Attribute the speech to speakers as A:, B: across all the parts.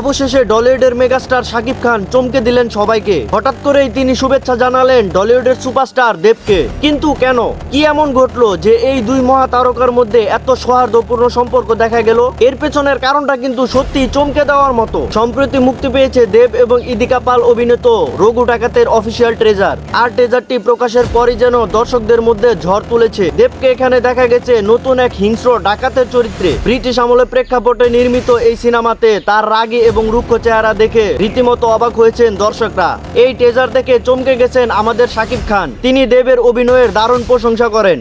A: অবশেষে ডলিউডের মেগাস্টার শাকিব খান চমকে দিলেন সবাইকে। হঠাৎ করেই তিনি শুভেচ্ছা জানালেন ডলিউডের সুপারস্টার দেবকে। কিন্তু কেন? কি এমন ঘটলো যে এই দুই মহা তারকার মধ্যে এত সৌহার্দ্যপূর্ণ সম্পর্ক দেখা গেল? এর পেছনের কারণটা কিন্তু সত্যি চমকে দেওয়ার মতো। সম্প্রতি মুক্তি পেয়েছে দেব এবং ইদিকা পাল অভিনীত রঘু ডাকাতের অফিসিয়াল ট্রেজার। আর ট্রেজারটি প্রকাশের পরই যেন দর্শকদের মধ্যে ঝড় তুলেছে। দেবকে এখানে দেখা গেছে নতুন এক হিংস্র ডাকাতের চরিত্রে। ব্রিটিশ আমলে প্রেক্ষাপটে নির্মিত এই সিনেমাতে তার রাগী এবং রুক্ষ চেহারা দেখে রীতিমতো অবাক হয়েছেন দর্শকরা। এই ট্রেজার দেখে চমকে গেছেন আমাদের শাকিব খান। তিনি দেবের অভিনয়ের দারুণ প্রশংসা করেন।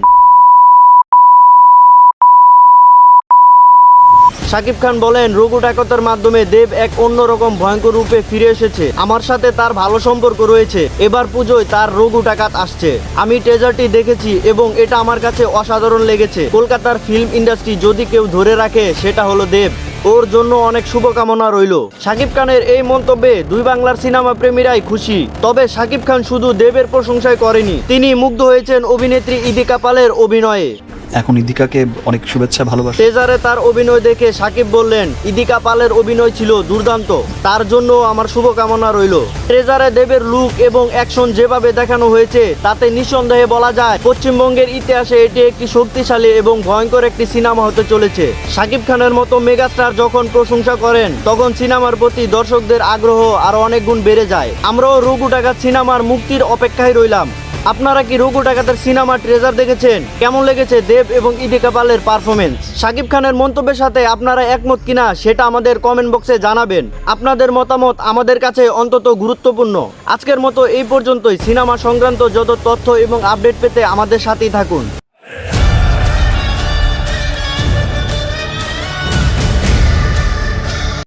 A: শাকিব খান বলেন, রঘু ডাকতের মাধ্যমে দেব এক অন্যরকম ভয়ঙ্কর রূপে ফিরে এসেছে। আমার সাথে তার ভালো সম্পর্ক রয়েছে। এবার পুজোয় তার রঘু ডাকাত আসছে। আমি ট্রেজারটি দেখেছি এবং এটা আমার কাছে অসাধারণ লেগেছে। কলকাতার ফিল্ম ইন্ডাস্ট্রি যদি কেউ ধরে রাখে, সেটা হলো দেব। ওর জন্য অনেক শুভকামনা রইল। শাকিব খানের এই মন্তব্যে দুই বাংলার সিনেমা প্রেমীরাই খুশি। তবে শাকিব খান শুধু দেবের প্রশংসায় করেনি, তিনি মুগ্ধ হয়েছেন অভিনেত্রী ইদিকা পালের অভিনয়ে।
B: এখন ইদিকাকে অনেক শুভেচ্ছা, ভালোবাসা।
A: ট্রেজারে তার অভিনয় দেখে সাকিব বললেন, ইদিকা পালের অভিনয় ছিল দুর্দান্ত। তার জন্য আমার শুভকামনা রইল। ট্রেজারে দেবের লুক এবং অ্যাকশন যেভাবে দেখানো হয়েছে, তাতে নিঃসন্দেহে বলা যায়, পশ্চিমবঙ্গের ইতিহাসে এটি একটি শক্তিশালী এবং ভয়ঙ্কর একটি সিনেমা হতে চলেছে। সাকিব খানের মতো মেগাস্টার যখন প্রশংসা করেন, তখন সিনেমার প্রতি দর্শকদের আগ্রহ আরও অনেক গুণ বেড়ে যায়। আমরাও রঘু ডাকাত সিনেমার মুক্তির অপেক্ষায় রইলাম। আপনারা কি রঘু ডাকাতের সিনেমা ট্রেজার দেখেছেন? কেমন লেগেছে দেব এবং ইদিকা পালের পারফরমেন্স সাকিব খানের মন্তব্যের সাথে আপনারা একমত কিনা সেটা আমাদের কমেন্ট বক্সে জানাবেন। আপনাদের মতামত আমাদের কাছে অন্তত গুরুত্বপূর্ণ। আজকের মতো এই পর্যন্তই। সিনেমা সংক্রান্ত যত তথ্য এবং আপডেট পেতে আমাদের সাথেই থাকুন।